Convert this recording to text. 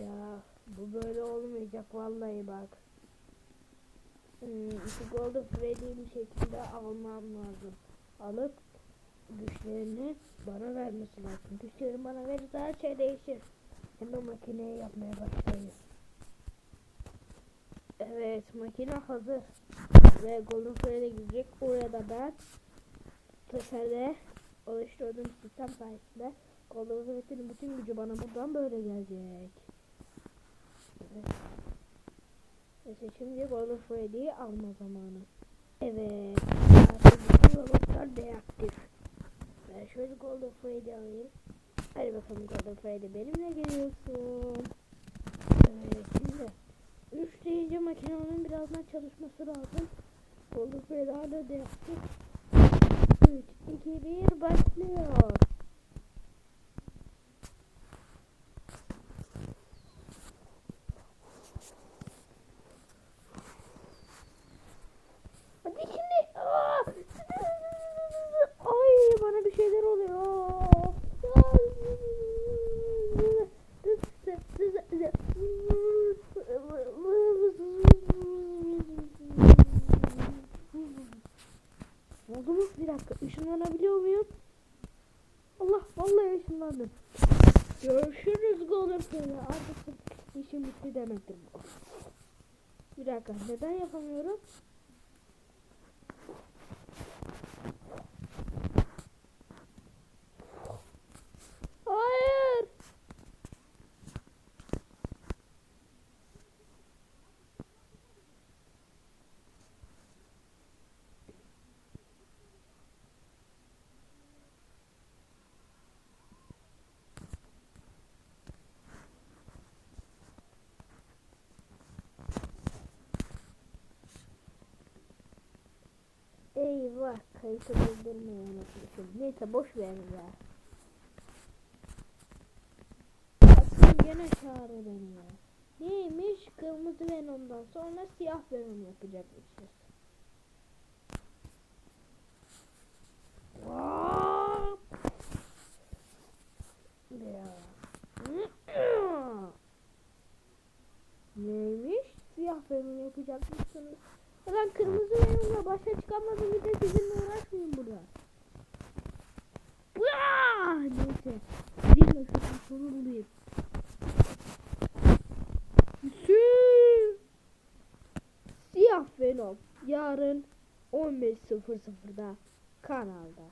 Ya bu böyle olmayacak vallahi bak. Hmm, şu Golden Freddy'yi bir şekilde almam lazım. Alıp güçlerini bana vermesi lazım. Güçlerini bana verirse her şey değişir. Hemen makineyi yapmaya başlayayım. Evet makine hazır. Ve Golden Freddy gidecek. Oraya da ben seferde oluşturduğum sistem sayesinde Golden Freddy'nin bütün gücü bana buradan böyle gelecek. Evet. Neyse şimdi Golden Freddy'yi alma zamanı. Evet. Artık robotlar deaktif. Ben şöyle Golden Freddy alayım. Hadi bakalım Golden Freddy benimle geliyorsun. Evet şimdi 3 deyince makinenin birazdan çalışması lazım. Golden Freddy hala deaktif. 3, 2, 1 başlıyor. Hadi şimdi. Aa! Ay bana bir şeyler oluyor. Oldu mu? Bir dakika. Işınlanabiliyor muyum? Allah vallahi ışınlandım. Görüşürüz Golden Freddy. Artık işim bitti demektir bu. Bir dakika. Neden yapamıyorum? Eyvah kayıtı doldurmayı unutmuşum. Neyse boş ver ya. Bakın gene çağırıyor beni ya. Neymiş? Kırmızı Venom'dan sonra siyah Venom yapacakmışız. Neymiş? Siyah Venom yapacakmışsınız. Ben kırmızı Venom'la başa çıkamadım bir de sizinle uğraşmayayım burada. Vaa! Neyse. Bir de şu sonu bulayım. Sü- Siyah Venom yarın 15.00'da kanalda.